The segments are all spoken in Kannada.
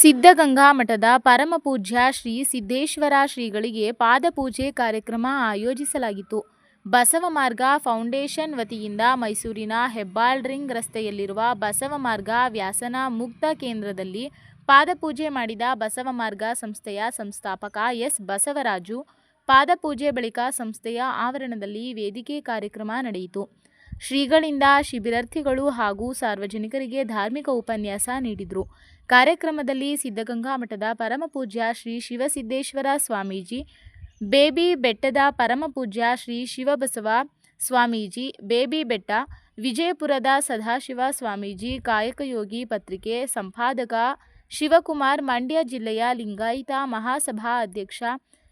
ಸಿದ್ಧಗಂಗಾ ಮಠದ ಪರಮಪೂಜ್ಯ ಶ್ರೀ ಸಿದ್ದೇಶ್ವರ ಶ್ರೀಗಳಿಗೆ ಪಾದಪೂಜೆ ಕಾರ್ಯಕ್ರಮ ಆಯೋಜಿಸಲಾಗಿತ್ತು. ಬಸವ ಮಾರ್ಗ ಫೌಂಡೇಶನ್ ವತಿಯಿಂದ ಮೈಸೂರಿನ ಹೆಬ್ಬಾಳ್ ರಿಂಗ್ ರಸ್ತೆಯಲ್ಲಿರುವ ಬಸವ ಮಾರ್ಗ ವ್ಯಾಸನ ಮುಕ್ತ ಕೇಂದ್ರದಲ್ಲಿ ಪಾದಪೂಜೆ ಮಾಡಿದ ಬಸವ ಮಾರ್ಗ ಸಂಸ್ಥೆಯ ಸಂಸ್ಥಾಪಕ ಎಸ್ ಬಸವರಾಜು, ಪಾದಪೂಜೆ ಬಳಿಕ ಸಂಸ್ಥೆಯ ಆವರಣದಲ್ಲಿ ವೇದಿಕೆ ಕಾರ್ಯಕ್ರಮ ನಡೆಯಿತು. ಶ್ರೀಗಳಿಂದ ಶಿಬಿರಾರ್ಥಿಗಳು ಹಾಗೂ ಸಾರ್ವಜನಿಕರಿಗೆ ಧಾರ್ಮಿಕ ಉಪನ್ಯಾಸ ನೀಡಿದರು. ಕಾರ್ಯಕ್ರಮದಲ್ಲಿ ಸಿದ್ಧಗಂಗಾ ಮಠದ ಪರಮಪೂಜ್ಯ ಶ್ರೀ ಶಿವಸಿದ್ದೇಶ್ವರ ಸ್ವಾಮೀಜಿ, ಬೇಬಿ ಬೆಟ್ಟದ ಪರಮಪೂಜ್ಯ ಶ್ರೀ ಶಿವಬಸವ ಸ್ವಾಮೀಜಿ, ಬೇಬಿ ಬೆಟ್ಟ ವಿಜಯಪುರದ ಸದಾಶಿವ ಸ್ವಾಮೀಜಿ, ಕಾಯಕಯೋಗಿ ಪತ್ರಿಕೆ ಸಂಪಾದಕ ಶಿವಕುಮಾರ್, ಮಂಡ್ಯ ಜಿಲ್ಲೆಯ ಲಿಂಗಾಯಿತ ಮಹಾಸಭಾ ಅಧ್ಯಕ್ಷ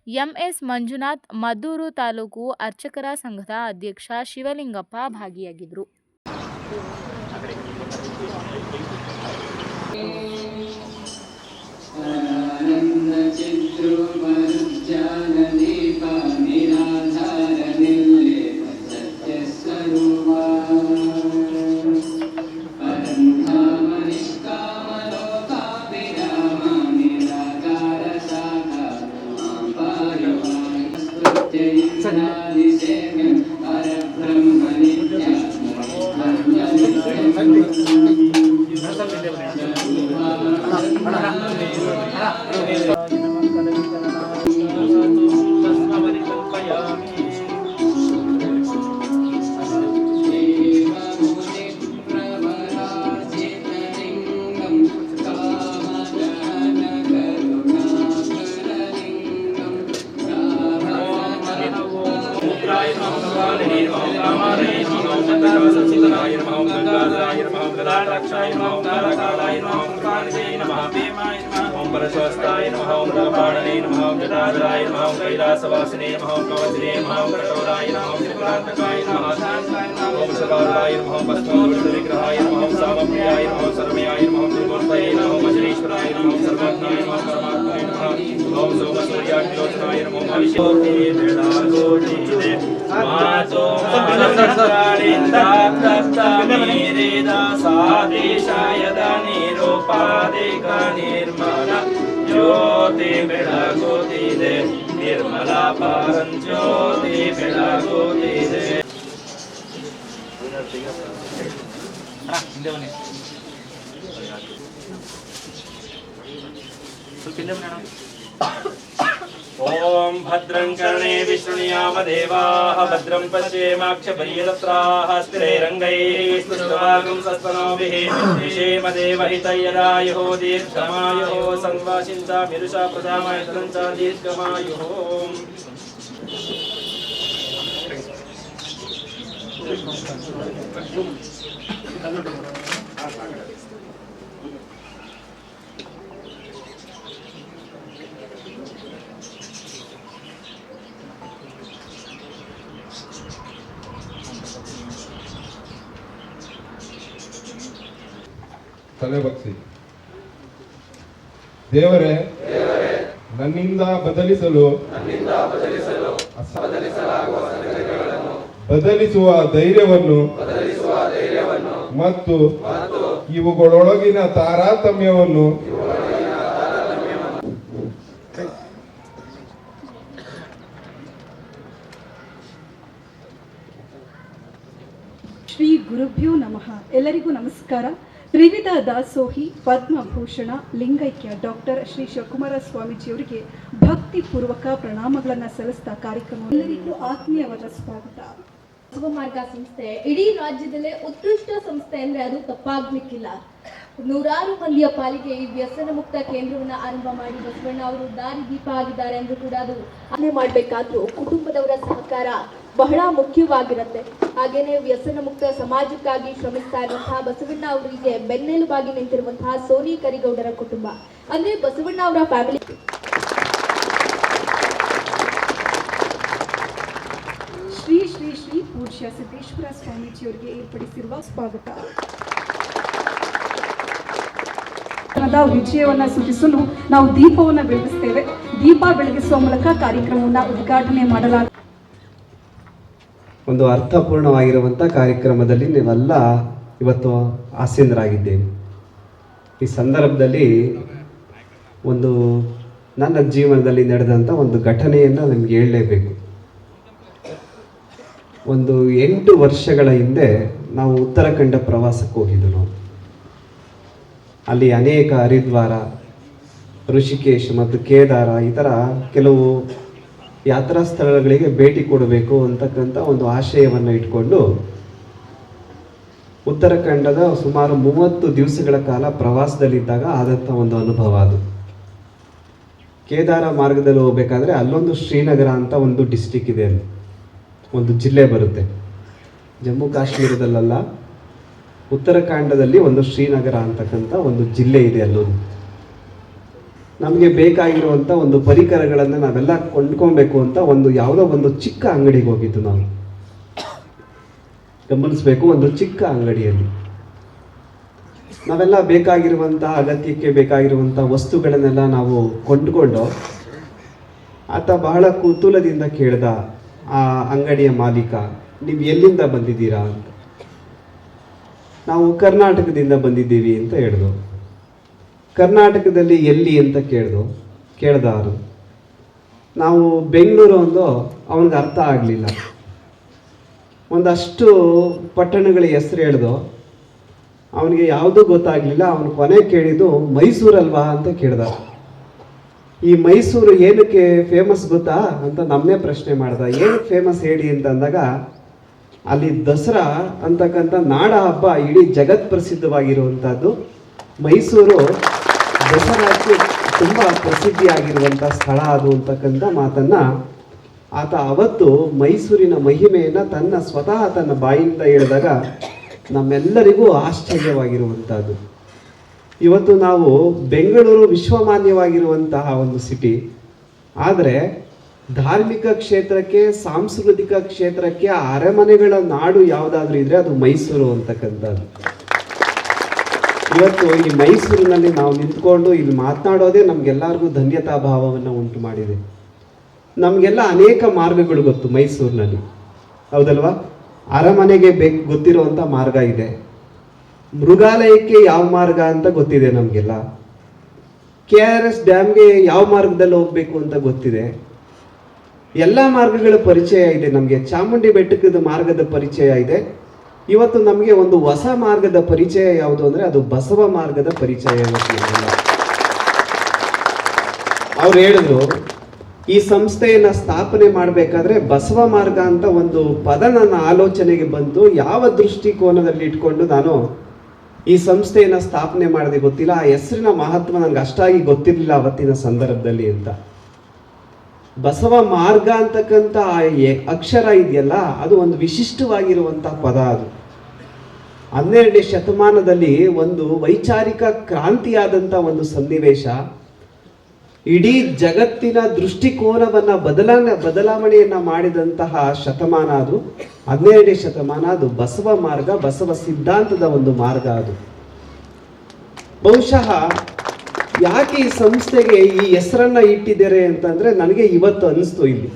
ಎಂಎಸ್ ಮಂಜುನಾಥ್ ಮದ್ದೂರು ತಾಲೂಕು ಅರ್ಚಕರ ಸಂಘದ ಅಧ್ಯಕ್ಷ ಶಿವಲಿಂಗಪ್ಪ ಭಾಗಿಯಾಗಿದ್ದರು あらあら。रक्षाय नमः तारकालाय नमः ओंकारिणे नमः भीमाय नमः ओम परशस्ताय नमः ओम रामाणने नमः ओम जटाधराय नमः ओम कैलासवासिने नमः ओम कवचिने नमः ओम कठोराय नमः ओम त्रिपुरान्तकाय नमः शान्ताय नमः ओम सकालाय नमः ओम पद्मविग्रहाय नमः ओम नमः ओम सर्वयाय नमः ओम त्रिमूर्तये नमः ओम वज्रेश्वराय नमः ओम सर्वात्माय नमः परमात्माय नमः ओम सोमसूर्याग्निलोचनाय नमः ओम अभिषेके वेदागोटिने मातो मनसकारिन्दा तप्ता ಬೆಳಗುತ್ತಿದೆ ನಿರ್ಮಲ ಪಾರಂಜ್ಯೋತಿ ಬೆಳಗುತ್ತಿದೆ ओम भद्रं कर्णे विष्णुयाम देवाः भद्रं पश्येमाक्षपर्यदत्राः, स्थिरैरङ्गैः स्तुष्टवागं सस्तनोभिः विषेमदेवहितयदायुः दीर्घमायुः संवासिं च मिरुषा प्रजामयत्रं च दीर्घमायुः। ತಲೆ ಬಗ್ಸಿ. ದೇವರೇ, ನನ್ನಿಂದ ಬದಲಿಸಲು ಬದಲಿಸುವ ಧೈರ್ಯವನ್ನು ಮತ್ತು ಇವುಗಳೊಳಗಿನ ತಾರತಮ್ಯವನ್ನು ಶ್ರೀ ಗುರುಭ್ಯೋ ನಮಃ. ಎಲ್ಲರಿಗೂ ನಮಸ್ಕಾರ. ತ್ರಿವಿಧ ದಾಸೋಹಿ, ಪದ್ಮಭೂಷಣ, ಲಿಂಗೈಕ್ಯ ಡಾಕ್ಟರ್ ಶ್ರೀ ಶಿವಕುಮಾರ ಸ್ವಾಮೀಜಿಯವರಿಗೆ ಭಕ್ತಿಪೂರ್ವಕ ಪ್ರಣಾಮಗಳನ್ನು ಸಲ್ಲಿಸಿದ ಕಾರ್ಯಕ್ರಮ ಎಲ್ಲರಿಗೂ ಆತ್ಮೀಯವಾದ ಸ್ವಾಗತ. ಶಿವಮಾರ್ಗ ಮಾರ್ಗ ಸಂಸ್ಥೆ. ಇಡೀ ರಾಜ್ಯದಲ್ಲೇ ಉತ್ಕೃಷ್ಟ ಸಂಸ್ಥೆ ಅಂದ್ರೆ ಅದು ತಪ್ಪಾಗ್ಲಿಕ್ಕಿಲ್ಲ. ನೂರಾರು ಮಂದಿಯ ಪಾಲಿಗೆ ಈ ವ್ಯಸನ ಮುಕ್ತ ಕೇಂದ್ರವನ್ನ ಆರಂಭ ಮಾಡಿ ಬಸವಣ್ಣ ಅವರು ದಾರಿ ದೀಪ ಆಗಿದ್ದಾರೆ ಅಂದ್ರೂ ಕೂಡ ಅದು ಮಾಡ್ಬೇಕಾದ್ರೂ ಕುಟುಂಬದವರ ಸಹಕಾರ ಬಹಳ ಮುಖ್ಯವಾಗಿರುತ್ತೆ. ಹಾಗೆಯೇ ವ್ಯಸನ ಮುಕ್ತ ಸಮಾಜಕ್ಕಾಗಿ ಶ್ರಮಿಸ್ತಾ ಇರುವಂತಹ ಬಸವಣ್ಣ ಅವರಿಗೆ ಬೆನ್ನೆಲುಬಾಗಿ ನಿಂತಿರುವಂತಹ ಸೋನಿ ಕರಿಗೌಡರ ಕುಟುಂಬ. ಅಂದ್ರೆ ಬಸವಣ್ಣ ಅವರ ಫ್ಯಾಮಿಲಿ ಶ್ರೀ ಶ್ರೀ ಶ್ರೀ ಪೂಜ್ಯ ಸಿದ್ದೇಶ್ವರ ಸ್ವಾಮೀಜಿಯವರಿಗೆ ಏರ್ಪಡಿಸಿರುವ ಸ್ವಾಗತ. ವಿಜಯವನ್ನು ಸೂಚಿಸಲು ನಾವು ದೀಪವನ್ನು ಬೆಳಗಿಸ್ತೇವೆ. ದೀಪ ಬೆಳಗಿಸುವ ಮೂಲಕ ಕಾರ್ಯಕ್ರಮವನ್ನು ಉದ್ಘಾಟನೆ ಮಾಡಲಾಗುತ್ತದೆ. ಒಂದು ಅರ್ಥಪೂರ್ಣವಾಗಿರುವಂಥ ಕಾರ್ಯಕ್ರಮದಲ್ಲಿ ನೀವೆಲ್ಲ ಇವತ್ತು ಆಸೀನರಾಗಿದ್ದೇವೆ ಈ ಸಂದರ್ಭದಲ್ಲಿ ಒಂದು ನನ್ನ ಜೀವನದಲ್ಲಿ ನಡೆದಂಥ ಒಂದು ಘಟನೆಯನ್ನು ನಿಮ್ಗೆ ಹೇಳಲೇಬೇಕು. ಒಂದು ಎಂಟು ವರ್ಷಗಳ ಹಿಂದೆ ನಾವು ಉತ್ತರಾಖಂಡ ಪ್ರವಾಸಕ್ಕೆ ಹೋಗಿದ್ದು ನಾವು ಅಲ್ಲಿ ಅನೇಕ ಹರಿದ್ವಾರ, ಋಷಿಕೇಶ್ ಮತ್ತು ಕೇದಾರ ಈ ಥರ ಕೆಲವು ಯಾತ್ರಾ ಸ್ಥಳಗಳಿಗೆ ಭೇಟಿ ಕೊಡಬೇಕು ಅಂತಕ್ಕಂಥ ಒಂದು ಆಶಯವನ್ನು ಇಟ್ಕೊಂಡು ಉತ್ತರಾಖಂಡದ ಸುಮಾರು ಮೂವತ್ತು ದಿವಸಗಳ ಕಾಲ ಪ್ರವಾಸದಲ್ಲಿದ್ದಾಗ ಆದಂಥ ಒಂದು ಅನುಭವ ಅದು. ಕೇದಾರ ಮಾರ್ಗದಲ್ಲಿ ಹೋಗ್ಬೇಕಾದ್ರೆ ಅಲ್ಲೊಂದು ಶ್ರೀನಗರ ಅಂತ ಒಂದು ಡಿಸ್ಟಿಕ್ ಇದೆ ಅಲ್ಲಿ. ಒಂದು ಜಿಲ್ಲೆ ಬರುತ್ತೆ. ಜಮ್ಮು ಕಾಶ್ಮೀರದಲ್ಲ ಉತ್ತರಾಖಂಡದಲ್ಲಿ ಒಂದು ಶ್ರೀನಗರ ಅಂತಕ್ಕಂಥ ಒಂದು ಜಿಲ್ಲೆ ಇದೆ ಅಲ್ಲೊಂದು. ನಮಗೆ ಬೇಕಾಗಿರುವಂಥ ಒಂದು ಪರಿಕರಗಳನ್ನು ನಾವೆಲ್ಲ ಕೊಂಡ್ಕೊಬೇಕು ಅಂತ ಒಂದು ಯಾವುದೋ ಒಂದು ಚಿಕ್ಕ ಅಂಗಡಿಗೆ ಹೋಗಿದ್ದು ನಾವು. ಗಮನಿಸಬೇಕು ಒಂದು ಚಿಕ್ಕ ಅಂಗಡಿಯಲ್ಲಿ. ನಾವೆಲ್ಲ ಬೇಕಾಗಿರುವಂತಹ ಅಗತ್ಯಕ್ಕೆ ಬೇಕಾಗಿರುವಂಥ ವಸ್ತುಗಳನ್ನೆಲ್ಲ ನಾವು ಕೊಂಡ್ಕೊಂಡು, ಆತ ಬಹಳ ಕುತೂಹಲದಿಂದ ಕೇಳ್ದ, ಆ ಅಂಗಡಿಯ ಮಾಲೀಕ, ನೀವು ಎಲ್ಲಿಂದ ಬಂದಿದ್ದೀರಾ? ಅಂತ. ನಾವು ಕರ್ನಾಟಕದಿಂದ ಬಂದಿದ್ದೀವಿ ಅಂತ ಹೇಳಿದ್ರು ಕರ್ನಾಟಕದಲ್ಲಿ ಎಲ್ಲಿ ಅಂತ ಕೇಳಿದ್ರು ಕೇಳ್ದ ಅವರು ನಾವು ಬೆಂಗಳೂರು ಒಂದು ಅವನಿಗೆ ಅರ್ಥ ಆಗಲಿಲ್ಲ. ಒಂದಷ್ಟು ಪಟ್ಟಣಗಳ ಹೆಸರು ಹೇಳ್ದು, ಅವನಿಗೆ ಯಾವುದೂ ಗೊತ್ತಾಗಲಿಲ್ಲ, ಅವನು ಕೊನೆ ಕೇಳಿದ್ದು ಮೈಸೂರಲ್ವಾ ಅಂತ ಕೇಳ್ದ ಈ ಮೈಸೂರು ಏನಕ್ಕೆ ಫೇಮಸ್ ಗೊತ್ತಾ ಅಂತ ನಮ್ಮನ್ನೇ ಪ್ರಶ್ನೆ ಮಾಡ್ದ. ಏನಕ್ಕೆ ಫೇಮಸ್ ಹೇಳಿ ಅಂತ ಅಂದಾಗ, ಅಲ್ಲಿ ದಸರಾ ಅಂತಕ್ಕಂಥ ನಾಡ ಹಬ್ಬ ಇಡೀ ಜಗತ್ ಪ್ರಸಿದ್ಧವಾಗಿರುವಂಥದ್ದು ಮೈಸೂರು ದಸರಾಕ್ಕೆ ತುಂಬ ಪ್ರಸಿದ್ಧಿಯಾಗಿರುವಂಥ ಸ್ಥಳ ಅದು ಅಂತಕ್ಕಂಥ ಮಾತನ್ನು ಆತ ಅವತ್ತು ಮೈಸೂರಿನ ಮಹಿಮೆಯನ್ನು ತನ್ನ ಸ್ವತಃ ತನ್ನ ಬಾಯಿಂದ ಹೇಳಿದಾಗ ನಮ್ಮೆಲ್ಲರಿಗೂ ಆಶ್ಚರ್ಯವಾಗಿರುವಂಥದ್ದು ಇವತ್ತು ನಾವು ಬೆಂಗಳೂರು ವಿಶ್ವಮಾನ್ಯವಾಗಿರುವಂತಹ ಒಂದು ಸಿಟಿ ಆದರೆ ಧಾರ್ಮಿಕ ಕ್ಷೇತ್ರಕ್ಕೆ, ಸಾಂಸ್ಕೃತಿಕ ಕ್ಷೇತ್ರಕ್ಕೆ ಅರಮನೆಗಳ ನಾಡು ಯಾವುದಾದ್ರೂ ಇದ್ರೆ ಅದು ಮೈಸೂರು ಅಂತಕ್ಕಂಥದ್ದು. ಇವತ್ತು ಈ ಮೈಸೂರಿನಲ್ಲಿ ನಾವು ನಿಂತ್ಕೊಂಡು ಇಲ್ಲಿ ಮಾತನಾಡೋದೇ ನಮ್ಗೆಲ್ಲರಿಗೂ ಧನ್ಯತಾ ಭಾವವನ್ನು ಉಂಟು ಮಾಡಿದೆ. ನಮಗೆಲ್ಲ ಅನೇಕ ಮಾರ್ಗಗಳು ಗೊತ್ತು ಮೈಸೂರಿನಲ್ಲಿ. ಹೌದಲ್ವಾ? ಅರಮನೆಗೆ ಬೇಕು ಗೊತ್ತಿರುವಂಥ ಮಾರ್ಗ ಇದೆ. ಮೃಗಾಲಯಕ್ಕೆ ಯಾವ ಮಾರ್ಗ ಅಂತ ಗೊತ್ತಿದೆ ನಮಗೆಲ್ಲ. ಕೆ ಆರ್ ಎಸ್ ಡ್ಯಾಮ್ಗೆ ಯಾವ ಮಾರ್ಗದಲ್ಲಿ ಹೋಗಬೇಕು ಅಂತ ಗೊತ್ತಿದೆ. ಎಲ್ಲ ಮಾರ್ಗಗಳ ಪರಿಚಯ ಇದೆ ನಮಗೆ. ಚಾಮುಂಡಿ ಬೆಟ್ಟದ ಮಾರ್ಗದ ಪರಿಚಯ ಇದೆ. ಇವತ್ತು ನಮಗೆ ಒಂದು ಹೊಸ ಮಾರ್ಗದ ಪರಿಚಯ ಯಾವುದು ಅಂದ್ರೆ ಅದು ಬಸವ ಮಾರ್ಗದ ಪರಿಚಯ. ಅವ್ರು ಹೇಳಿದ್ರು, ಈ ಸಂಸ್ಥೆಯನ್ನ ಸ್ಥಾಪನೆ ಮಾಡಬೇಕಾದ್ರೆ ಬಸವ ಮಾರ್ಗ ಅಂತ ಒಂದು ಪದ ನನ್ನ ಆಲೋಚನೆಗೆ ಬಂತು ಯಾವ ದೃಷ್ಟಿಕೋನದಲ್ಲಿ ಇಟ್ಕೊಂಡು ನಾನು ಈ ಸಂಸ್ಥೆಯನ್ನ ಸ್ಥಾಪನೆ ಮಾಡಿದೆ ಗೊತ್ತಿಲ್ಲ, ಆ ಹೆಸರಿನ ಮಹತ್ವ ನನಗೆ ಅಷ್ಟಾಗಿ ಗೊತ್ತಿರಲಿಲ್ಲ ಅವತ್ತಿನ ಸಂದರ್ಭದಲ್ಲಿ ಅಂತ ಬಸವ ಮಾರ್ಗ ಅಂತಕ್ಕಂಥ ಅಕ್ಷರ ಇದೆಯಲ್ಲ, ಅದು ಒಂದು ವಿಶಿಷ್ಟವಾಗಿರುವಂತಹ ಪದ ಅದು. ಹನ್ನೆರಡನೇ ಶತಮಾನದಲ್ಲಿ ಒಂದು ವೈಚಾರಿಕ ಕ್ರಾಂತಿಯಾದಂಥ ಒಂದು ಸನ್ನಿವೇಶ. ಇಡೀ ಜಗತ್ತಿನ ದೃಷ್ಟಿಕೋನವನ್ನ ಬದಲಾವಣೆ ಬದಲಾವಣೆಯನ್ನು ಮಾಡಿದಂತಹ ಶತಮಾನ ಅದು. ಹನ್ನೆರಡನೇ ಶತಮಾನ ಅದು ಬಸವ ಮಾರ್ಗ, ಬಸವ ಸಿದ್ಧಾಂತದ ಒಂದು ಮಾರ್ಗ ಅದು. ಬಹುಶಃ ಯಾಕೆ ಈ ಸಂಸ್ಥೆಗೆ ಈ ಹೆಸರನ್ನ ಇಟ್ಟಿದ್ದಾರೆ ಅಂತಂದ್ರೆ ನನಗೆ ಇವತ್ತು ಅನಿಸ್ತು ಇಲ್ಲಿ.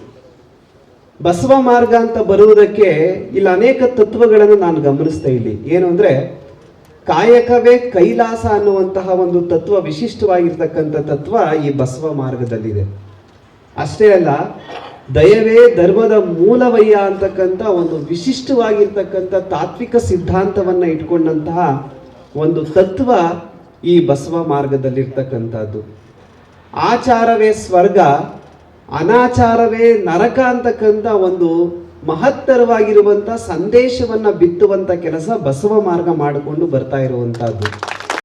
ಬಸವ ಮಾರ್ಗ ಅಂತ ಬರುವುದಕ್ಕೆ ಇಲ್ಲಿ ಅನೇಕ ತತ್ವಗಳನ್ನು ನಾನು ಗಮನಿಸ್ತಾ ಇಲ್ಲಿ. ಏನು ಅಂದ್ರೆ ಕಾಯಕವೇ ಕೈಲಾಸ ಅನ್ನುವಂತಹ ಒಂದು ತತ್ವ ವಿಶಿಷ್ಟವಾಗಿರ್ತಕ್ಕಂಥ ತತ್ವ ಈ ಬಸವ ಮಾರ್ಗದಲ್ಲಿದೆ. ಅಷ್ಟೇ ಅಲ್ಲ, ದಯವೇ ಧರ್ಮದ ಮೂಲವಯ್ಯ ಅಂತಕ್ಕಂಥ ಒಂದು ವಿಶಿಷ್ಟವಾಗಿರ್ತಕ್ಕಂಥ ತಾತ್ವಿಕ ಸಿದ್ಧಾಂತವನ್ನ ಇಟ್ಕೊಂಡಂತಹ ಒಂದು ತತ್ವ ಈ ಬಸವ ಮಾರ್ಗದಲ್ಲಿರ್ತಕ್ಕಂಥದ್ದು. ಆಚಾರವೇ ಸ್ವರ್ಗ, ಅನಾಚಾರವೇ ನರಕ ಅಂತಕ್ಕಂಥ ಒಂದು ಮಹತ್ತರವಾಗಿರುವಂಥ ಸಂದೇಶವನ್ನ ಬಿತ್ತುವಂಥ ಕೆಲಸ ಬಸವ ಮಾರ್ಗ ಮಾಡಿಕೊಂಡು ಬರ್ತಾ ಇರುವಂತಹದ್ದು